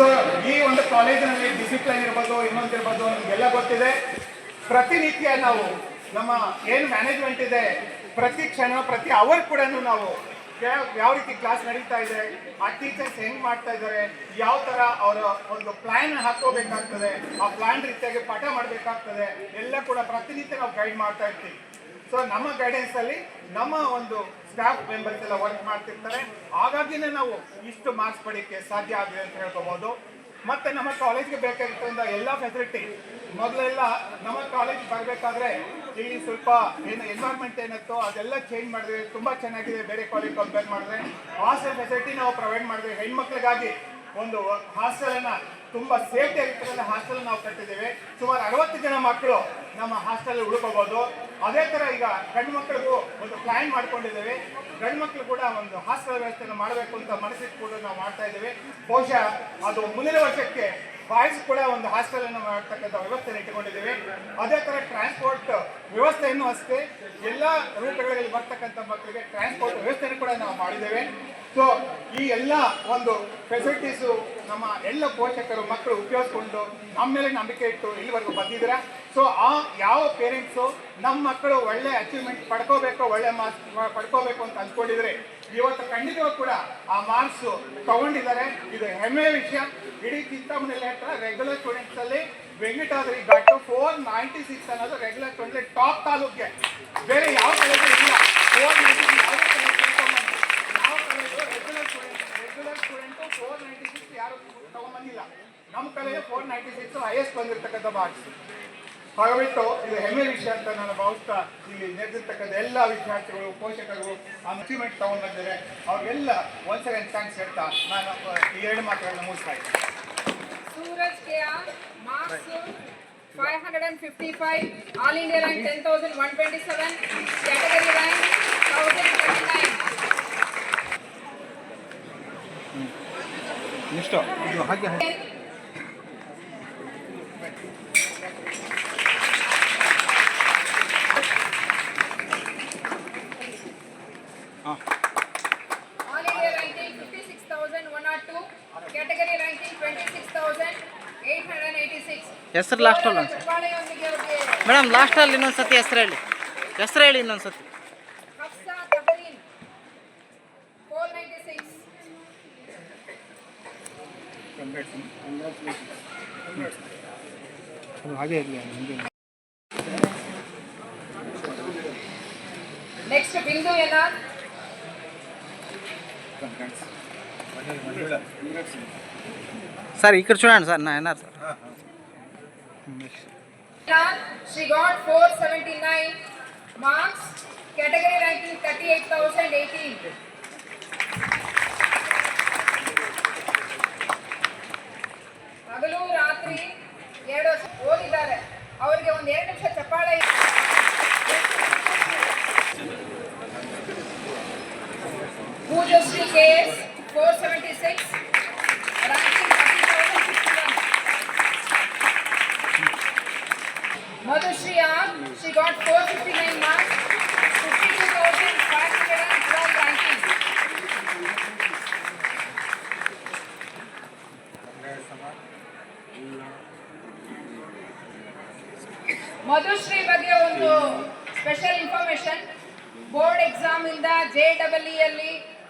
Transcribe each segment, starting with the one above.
So ಈ ಒಂದು ಕಾಲೇಜಿನಲ್ಲಿ ಡಿಸಿಪ್ಲೈನ್ ಇರ್ಬೋದು, ಇನ್ನೊಂದು ಇರ್ಬೋದು, ನಮಗೆಲ್ಲ ಗೊತ್ತಿದೆ. ಪ್ರತಿನಿತ್ಯ ನಾವು ನಮ್ಮ ಏನು ಮ್ಯಾನೇಜ್ಮೆಂಟ್ ಇದೆ, ಪ್ರತಿ ಕ್ಷಣ, ಪ್ರತಿ ಅವರ್ ಕೂಡ ನಾವು ಯಾವ ರೀತಿ ಕ್ಲಾಸ್ ನಡೀತಾ ಇದೆ, ಆ ಟೀಚರ್ಸ್ ಹೆಂಗ್ ಮಾಡ್ತಾ ಇದ್ದಾರೆ ಯಾವ ತರ ಅವರ ಒಂದು ಪ್ಲಾನ್ ಹಾಕೋಬೇಕಾಗ್ತದೆ, ಆ ಪ್ಲಾನ್ ರೀತಿಯಾಗಿ ಪಾಠ ಮಾಡಬೇಕಾಗ್ತದೆ, ಎಲ್ಲ ಕೂಡ ಪ್ರತಿನಿತ್ಯ ನಾವು ಗೈಡ್ ಮಾಡ್ತಾ ಇರ್ತೀವಿ. ಸೊ ನಮ್ಮ ಗೈಡೆನ್ಸ್ ಅಲ್ಲಿ ನಮ್ಮ ಒಂದು ಸ್ಟಾಫ್ ಮೆಂಬರ್ಸ್ ಎಲ್ಲ ವರ್ಕ್ ಮಾಡ್ತಿರ್ತಾರೆ. ಹಾಗಾಗಿನೇ ನಾವು ಇಷ್ಟು ಮಾರ್ಕ್ಸ್ ಪಡೆಯಕ್ಕೆ ಸಾಧ್ಯ ಆಗಿದೆ ಅಂತ ಹೇಳ್ಕೋಬಹುದು ಮತ್ತೆ ನಮ್ಮ ಕಾಲೇಜ್ಗೆ ಬೇಕಾಗಿರ್ತಕ್ಕಂಥ ಎಲ್ಲ ಫೆಸಿಲಿಟಿ ಮೊದಲೆಲ್ಲ ನಮ್ಮ ಕಾಲೇಜ್ ಬರಬೇಕಾದ್ರೆ ಇಲ್ಲಿ ಸ್ವಲ್ಪ ಏನು ಎನ್ವೈರ್ಮೆಂಟ್ ಏನಿತ್ತು ಅದೆಲ್ಲ ಚೇಂಜ್ ಮಾಡಿದ್ರೆ ತುಂಬಾ ಚೆನ್ನಾಗಿದೆ. ಬೇರೆ ಕಾಲೇಜ್ ಕಂಪೇರ್ ಮಾಡಿದ್ರೆ ಹಾಸ್ಟೆಲ್ ಫೆಸಿಲಿಟಿ ನಾವು ಪ್ರೊವೈಡ್ ಮಾಡಿದ್ರೆ ಹೆಣ್ಮಕ್ಳಿಗಾಗಿ ಒಂದು ಹಾಸ್ಟೆಲ್ ಅನ್ನ ತುಂಬಾ ಸೇಫ್ಟಿ ಆಗಿರ್ತಕ್ಕಂಥ ಹಾಸ್ಟೆಲ್ ನಾವು ಕಟ್ಟಿದ್ದೇವೆ. ಸುಮಾರು ಅರವತ್ತು ಜನ ಮಕ್ಕಳು ನಮ್ಮ ಹಾಸ್ಟೆಲ್ ಉಳ್ಕೋಬಹುದು ಅದೇ ತರ ಈಗ ಗಂಡು ಮಕ್ಕಳಿಗೂ ಒಂದು ಪ್ಲಾನ್ ಮಾಡ್ಕೊಂಡಿದ್ದೇವೆ. ಗಂಡು ಮಕ್ಕಳು ಕೂಡ ಒಂದು ಹಾಸ್ಟೆಲ್ ವ್ಯವಸ್ಥೆಯನ್ನು ಮಾಡಬೇಕು ಅಂತ ಮನಸ್ಸಿಟ್ಕೊಂಡು ನಾವು ಮಾಡ್ತಾ ಇದ್ದೇವೆ. ಬಹುಶಃ ಅದು ಮುಂದಿನ ವರ್ಷಕ್ಕೆ ಬಾಯ್ಸ್ ಕೂಡ ಒಂದು ಹಾಸ್ಟೆಲ್ ಅನ್ನು ಮಾಡ್ತಕ್ಕಂಥ ವ್ಯವಸ್ಥೆಯನ್ನು ಇಟ್ಟುಕೊಂಡಿದ್ದೇವೆ. ಅದೇ ತರ ಟ್ರಾನ್ಸ್ಪೋರ್ಟ್ ವ್ಯವಸ್ಥೆಯನ್ನು ಅಷ್ಟೇ. ಎಲ್ಲ ರೂಟ್ಗಳಲ್ಲಿ ಬರ್ತಕ್ಕಂಥ ಮಕ್ಕಳಿಗೆ ಟ್ರಾನ್ಸ್ಪೋರ್ಟ್ ವ್ಯವಸ್ಥೆಯನ್ನು ಕೂಡ ನಾವು ಮಾಡಿದ್ದೇವೆ. ಸೊ ಈ ಎಲ್ಲ ಒಂದು ಫೆಸಿಲಿಟೀಸು ನಮ್ಮ ಎಲ್ಲ ಪೋಷಕರು, ಮಕ್ಕಳು ಉಪಯೋಗಿಸ್ಕೊಂಡು ನಮ್ಮ ಮೇಲೆ ನಂಬಿಕೆ ಇಟ್ಟು ಇಲ್ಲಿವರೆಗೂ ಬಂದಿದ್ದೀರಾ? ಸೊ ಆ ಯಾವ ಪೇರೆಂಟ್ಸು ನಮ್ಮ ಮಕ್ಕಳು ಒಳ್ಳೆ ಅಚೀವ್ಮೆಂಟ್ ಪಡ್ಕೋಬೇಕು, ಒಳ್ಳೆ ಮಾರ್ಕ್ಸ್ ಪಡ್ಕೋಬೇಕು ಅಂತ ಅಂದ್ಕೊಂಡಿದ್ರೆ ಇವತ್ತು ಖಂಡಿತವಾಗ ಕೂಡ ಆ ಮಾರ್ಕ್ಸ್ ತಗೊಂಡಿದ್ದಾರೆ. ಇದು ಹೆಮ್ಮೆಯ ವಿಷಯ. ಇಡೀ ಚಿಂತಾಮಣಿ ಹತ್ರ ರೆಗ್ಯುಲರ್ ಸ್ಟೂಡೆಂಟ್ಸ್ ಅಲ್ಲಿ ವೆಂಕಟಾದ್ರಿ ಘಾಟು ಫೋರ್ ನೈಂಟಿ ಸಿಕ್ಸ್ ಅನ್ನೋದು ರೆಗ್ಯುಲರ್ ಸ್ಟೂಡೆಂಟ್ ಟಾಪ್ ತಾಲೂಕ್ಗೆ. ಬೇರೆ ಯಾವ ಕಾಲೇಜು ಇಲ್ಲ ಫೋರ್ ನೈಂಟಿ ಯಾವ college regular student regular student four ninety six ಯಾರು ತಗೊಂಬಂದಿಲ್ಲ ನಮ್ಮ college four ninety six highest ಭಾಗಿಸಿ ಹಾಗಾಗಿಟ್ಟು ಇದು ಹೆಮ್ಮೆ ವಿಷಯ ಅಂತ ನಾನು ಭಾವಿಸ್ತಾ ಇಲ್ಲಿ ನೆರೆದಿರ್ತಕ್ಕಂಥ ಎಲ್ಲ ವಿದ್ಯಾರ್ಥಿಗಳು ಪೋಷಕರು ಆ ಅಚೀವ್ಮೆಂಟ್ ತಗೊಂಡಿದ್ದಾರೆ ಅವ್ರಿಗೆಲ್ಲ ಒಂದ್ ಸೆಕೆಂಡ್ ಥ್ಯಾಂಕ್ಸ್ ಹೇಳ್ತಾ ನಾನು ಈ ಎರಡು ಮಾತುಗಳನ್ನ ಮುಗಿಸ್ತಾ ಇದ್ದೀನಿ. marks 555, all India rank 10,127, category rank 1039. Next ಇದು ಹಾಗೆ ಹಾಗೆ. ಹೆಸರು ಲಾಸ್ಟ್ ಅಲ್ಲ ಮೇಡಮ್ ಲಾಸ್ಟಲ್ಲಿ ಇನ್ನೊಂದು ಸತಿ ಹೆಸರು ಹೇಳಿ. ಹೆಸರು ಹೇಳಿ ಇನ್ನೊಂದು ಸತಿ ಹಫ್ಸಾ ತಬರೀನ್ 496. ಅದು ಹಾಗೆ ಇರಲಿ ಮುಂದೆ Next, Bindu Yanath. సార్ ఇక్కడ చూడండి సార్ నా NR sir She got 479 marks. Category ranking 38,018. ಹಗಲು ರಾತ್ರಿ ಎರಡು ವರ್ಷ ಓದಿದ್ದಾರೆ. ಅವರಿಗೆ ಒಂದು ಎರಡು ನಿಮಿಷ ಚಪ್ಪಾಳೆ Poojashree K S four seventy six ranking thirty thousand sixty one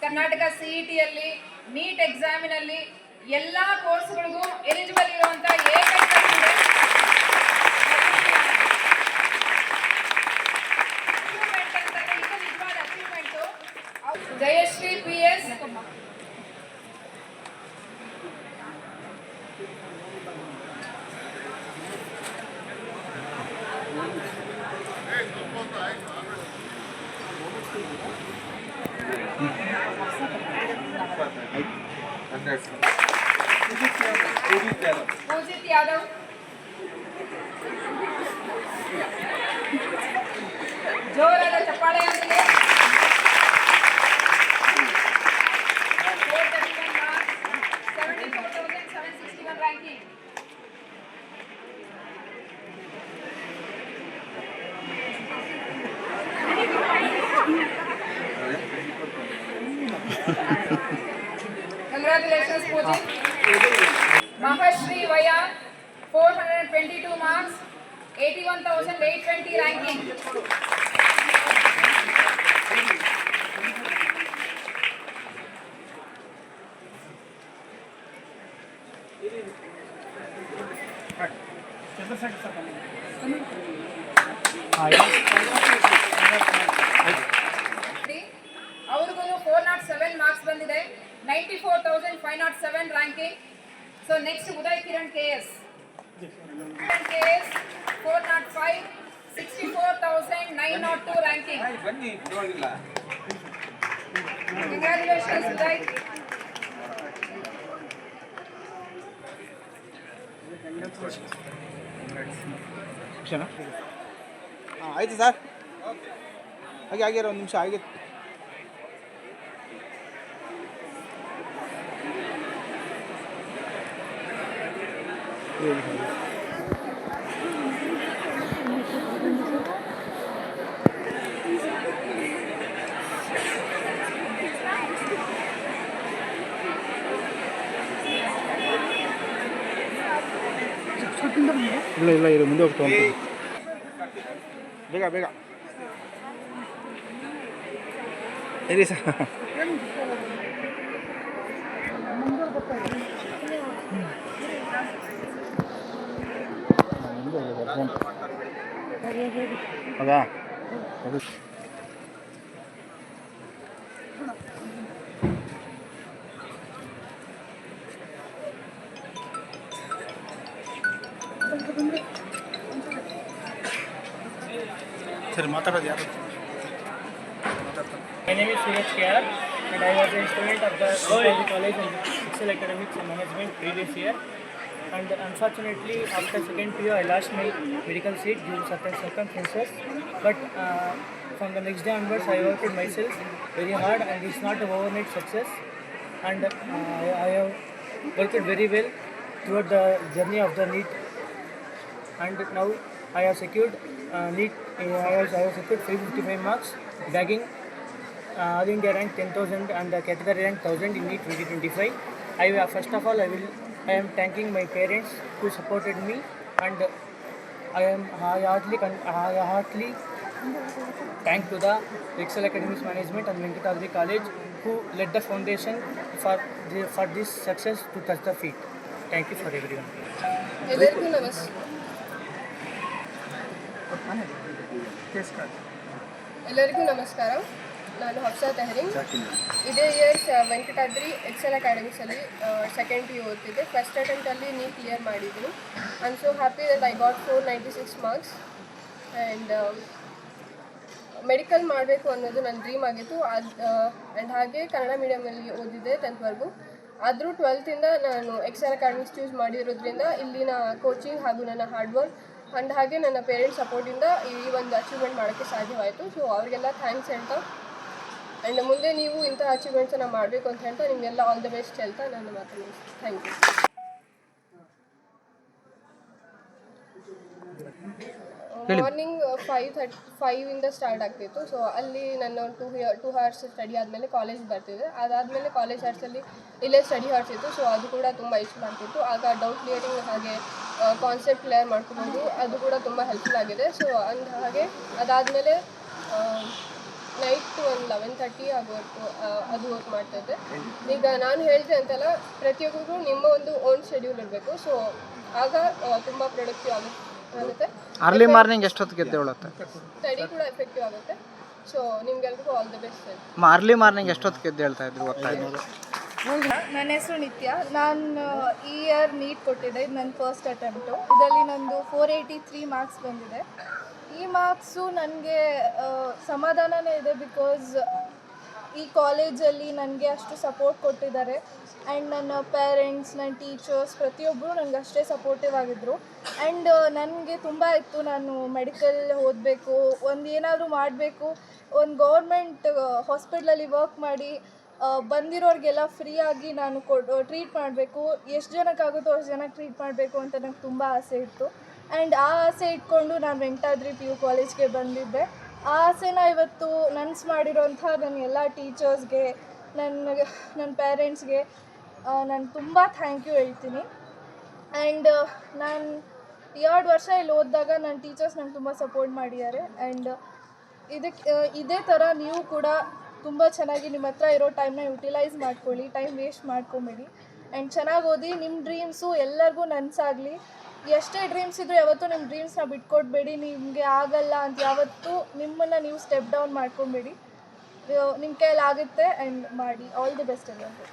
Karnataka CET ಅಲ್ಲಿ ನೀಟ್ ಎಕ್ಸಾಮಿನಲ್ಲಿ ಎಲ್ಲಾ ಕೋರ್ಸ್ಗಳಿಗೂ ಎಲಿಜಿಬಲ್ ಇರುವಂತ ಏಕೈಕ Jayashree P S Pujit Yadav. Pujit Yadav. Congratulations, Pooja. Mahashri Vaya, 422 marks, 81,820 ranking. Thank you. ಬಂದಿದೆ. Ninety four thousand five nought seven ranking so next Uday Kiran K S K S four nought five sixty four thousand nine nought two ranking ಬನ್ನಿ ಪರವಾಗಿಲ್ಲ. Congratulations Uday ಕ್ಷಣ. ಹಾಂ ಆಯಿತು sir. ಹಾಗೆ ಆಗಿರೋ ಒಂದು ನಿಮಿಷ ಆಗಿ ಇಲ್ಲ ಇಲ್ಲ ಇರು ಮುಂದೆ ಹೋಗ್ತಾ ಹೋಗ್ತೀನಿ ಬೇಗ ಬೇಗ ಇರಿ ಸರ್ ಸರಿ ಮಾತಾಡೋದು ಯಾರು My name is Suraj Kiyar and I was a student of the Psychology College in Excel Academics and Management previous year. And unfortunately, after second PU, I lost my medical seat due to certain circumstances. But uh, from the next day onwards, I worked myself very hard and it's not an overnight success. And uh, I, have worked very well throughout the journey of the NEET and now I have secured uh, NEET. I, have, I have secured 355 marks, bagging uh, All India rank 10,000 and the category rank 1000 in NEET 2025. I will- first of all I will I am thanking my parents who supported me and I am I heartily con- I heartily thank to the Excel Academics Management and Venkatadri College who led the foundation for the, for this success to touch the feet. Thank you for everyone. ಎಲ್ಲರಿಗೂ ನಮಸ್ ಎಲ್ಲರಿಗೂ ನಮಸ್ಕಾರ ನಾನು ಹಫ್ಸಾ ತೆಹರಿಂಗ್ ಇದೇ years Venkatadri Excel ಅಕಾಡೆಮಿಸಲ್ಲಿ second P U ಓದ್ತಿದ್ದೆ. First ಅಟೆಂಪ್ಟಲ್ಲಿ ನೀ ಕ್ಲಿಯರ್ ಮಾಡಿದ್ರು. I am so happy that I got four ninety six marks and medical ಮಾಡಬೇಕು ಅನ್ನೋದು ನನ್ನ ಡ್ರೀಮ್ ಆಗಿತ್ತು. ಅದು ಆ್ಯಂಡ್ ಹಾಗೆ ಕನ್ನಡ ಮೀಡಿಯಮಲ್ಲಿ ಓದಿದ್ದೆ ಟೆಂತ್ವರೆಗೂ ಆದರೂ ಟ್ವೆಲ್ತಿಂದ ನಾನು ಎಕ್ಸೆಲ್ ಅಕಾಡೆಮಿಸ್ ಚೂಸ್ ಮಾಡಿರೋದ್ರಿಂದ ಇಲ್ಲಿನ ಕೋಚಿಂಗ್ ಹಾಗೂ ನನ್ನ ಹಾರ್ಡ್ ವರ್ಕ್ ಅಂಡ್ ಹಾಗೆ ನನ್ನ ಪೇರೆಂಟ್ಸ್ ಸಪೋರ್ಟಿಂದ ಈ ಒಂದು ಅಚೀವ್ಮೆಂಟ್ ಮಾಡೋಕ್ಕೆ ಸಾಧ್ಯವಾಯಿತು. ಸೊ ಅವರಿಗೆಲ್ಲ ಥ್ಯಾಂಕ್ಸ್ ಹೇಳ್ತಾ ಆ್ಯಂಡ್ ಮುಂದೆ ನೀವು ಇಂಥ ಅಚೀವ್ಮೆಂಟ್ಸನ್ನು ಮಾಡಬೇಕು ಅಂತ ಹೇಳ್ತಾ ನಿಮಗೆಲ್ಲ ಆಲ್ ದ ಬೆಸ್ಟ್ ಹೇಳ್ತಾ ನನ್ನ ಮಾತನ್ನು thank you morning five thirty ಫೈವಿಂದ start ಆಗ್ತಿತ್ತು. ಸೊ ಅಲ್ಲಿ ನನ್ನ ಟೂ ಟೂ ಹವರ್ಸ್ ಸ್ಟಡಿ ಆದಮೇಲೆ ಕಾಲೇಜ್ ಬರ್ತಿದ್ದೆ ಅದಾದಮೇಲೆ ಕಾಲೇಜ್ ಹವರ್ಸಲ್ಲಿ ಇಲ್ಲೇ ಸ್ಟಡಿ ಅವರ್ಸ್ ಇತ್ತು ಸೊ ಅದು ಕೂಡ ತುಂಬ ಇಷ್ಟ ಆಗ್ತಿತ್ತು. ಆಗ ಡೌಟ್ ಕ್ಲಿಯರಿಂಗ್ ಹಾಗೆ ಕಾನ್ಸೆಪ್ಟ್ ಕ್ಲಿಯರ್ ಮಾಡ್ಕೊಬೋದು. ಅದು ಕೂಡ ತುಂಬ ಹೆಲ್ಪ್ಫುಲ್ ಆಗಿದೆ. ಸೊ ಅಂದ ಹಾಗೆ ಅದಾದಮೇಲೆ ನೈಟ್ ಒಂದು ಲೆವೆನ್ ತರ್ಟಿ ಆಗುವರೆಗೂ ಅದು ವರ್ಕ್ ಮಾಡ್ತದೆ ಈಗ ನಾನು ಹೇಳಿದೆ ಅಂತಲ್ಲ ಪ್ರತಿಯೊಬ್ಬರಿಗೂ ನಿಮ್ಮ ಒಂದು ಓನ್ ಶೆಡ್ಯೂಲ್ ಇರಬೇಕು. ಸೊ ಆಗ ತುಂಬ ಪ್ರೊಡಕ್ಟಿವ್ ಆಗುತ್ತೆ. ಆಗುತ್ತೆ ಅರ್ಲಿ ಮಾರ್ನಿಂಗ್ ಎಷ್ಟೊತ್ತಿಗೆ ಎದ್ದೇಳುತ್ತೆ ಸ್ಟಡಿ ಕೂಡ ಎಫೆಕ್ಟಿವ್ ಆಗುತ್ತೆ. ಸೊ ನಿಮ್ಗೆಲ್ರಿಗೂ all the best sir early morning ಎಷ್ಟೊತ್ತಿಗೆ ಎದ್ದೇಳ್ತಾ ಇದ್ರು ಗೊತ್ತಾಯ್ತು ಇದ್ರು ನನ್ನ ಹೆಸರು ನಿತ್ಯ. ನಾನು ಈ ಇಯರ್ ನೀಟ್ ಕೊಟ್ಟಿದ್ದೆ. ಇದು ನನ್ನ ಫಸ್ಟ್ ಅಟೆಂಪ್ಟು ಇದರಲ್ಲಿ ನಂದು ಫೋರ್ ಏಯ್ಟಿ ತ್ರೀ ಮಾರ್ಕ್ಸ್ ಬಂದಿದೆ. ಈ ಮಾರ್ಕ್ಸು ನನಗೆ ಸಮಾಧಾನನೇ ಇದೆ ಬಿಕಾಸ್ ಈ ಕಾಲೇಜಲ್ಲಿ ನನಗೆ ಅಷ್ಟು ಸಪೋರ್ಟ್ ಕೊಟ್ಟಿದ್ದಾರೆ. ಆ್ಯಂಡ್ ನನ್ನ ಪೇರೆಂಟ್ಸ್, ನನ್ನ ಟೀಚರ್ಸ್ ಪ್ರತಿಯೊಬ್ಬರು ನನಗೆ ಅಷ್ಟೇ ಸಪೋರ್ಟಿವ್ ಆಗಿದ್ದರು ಆ್ಯಂಡ್ ನನಗೆ ತುಂಬ ಇತ್ತು ನಾನು ಮೆಡಿಕಲ್ ಓದಬೇಕು, ಒಂದು ಏನಾದರೂ ಮಾಡಬೇಕು. ಒಂದು ಗೌರ್ಮೆಂಟ್ ಹಾಸ್ಪಿಟ್ಲಲ್ಲಿ ವರ್ಕ್ ಮಾಡಿ ಬಂದಿರೋರಿಗೆಲ್ಲ ಫ್ರೀಯಾಗಿ ನಾನು ಕೊಡು ಟ್ರೀಟ್ ಮಾಡಬೇಕು. ಎಷ್ಟು ಜನಕ್ಕಾಗುತ್ತೋ ಅಷ್ಟು ಜನಕ್ಕೆ ಟ್ರೀಟ್ ಮಾಡಬೇಕು ಅಂತ ನಂಗೆ ತುಂಬ ಆಸೆ ಇತ್ತು. ಆ್ಯಂಡ್ ಆ ಆಸೆ ಇಟ್ಕೊಂಡು ನಾನು ವೆಂಕಟಾದ್ರಿ ಪಿ ಯು ಕಾಲೇಜ್ಗೆ ಬಂದಿದ್ದೆ. ಆ ಆಸೆನ ಇವತ್ತು ನನ್ಸ್ ಮಾಡಿರೋಂಥ ನನ್ನ ಎಲ್ಲ ಟೀಚರ್ಸ್ಗೆ, ನನ್ನ ನನ್ನ ಪೇರೆಂಟ್ಸ್ಗೆ ನಾನು ತುಂಬ ಥ್ಯಾಂಕ್ ಯು ಹೇಳ್ತೀನಿ. ಆ್ಯಂಡ್, ನಾನು ಎರಡು ವರ್ಷ ಇಲ್ಲಿ ಓದಿದಾಗ ನನ್ನ ಟೀಚರ್ಸ್ ನಂಗೆ ತುಂಬ ಸಪೋರ್ಟ್ ಮಾಡಿದ್ದಾರೆ. ಆ್ಯಂಡ್ ಇದಕ್ಕೆ ಇದೇ ಥರ ನೀವು ಕೂಡ ತುಂಬ ಚೆನ್ನಾಗಿ ನಿಮ್ಮ ಹತ್ರ ಇರೋ ಟೈಮ್ನ ಯುಟಿಲೈಸ್ ಮಾಡ್ಕೊಳ್ಳಿ ಟೈಮ್ ವೇಸ್ಟ್ ಮಾಡ್ಕೊಬೇಡಿ. ಆ್ಯಂಡ್ ಚೆನ್ನಾಗಿ ಓದಿ ನಿಮ್ಮ ಡ್ರೀಮ್ಸು ಎಲ್ಲರಿಗೂ ನನಸಾಗಲಿ. ಎಷ್ಟೇ ಡ್ರೀಮ್ಸ್ ಇದ್ದರೂ ಯಾವತ್ತೂ ನಿಮ್ಮ ಡ್ರೀಮ್ಸ್ನ ಬಿಟ್ಕೊಡ್ಬೇಡಿ, ನಿಮಗೆ ಆಗಲ್ಲ ಅಂತ ಯಾವತ್ತೂ ನಿಮ್ಮನ್ನು ನೀವು ಸ್ಟೆಪ್ ಡೌನ್ ಮಾಡ್ಕೊಬೇಡಿ. ನಿಮ್ಮ ಕೈಯಲ್ಲಿ ಆಗುತ್ತೆ ಆ್ಯಂಡ್ ಮಾಡಿ. ಆಲ್ ದಿ ಬೆಸ್ಟ್ ಎಲ್ಲರಿಗೂ.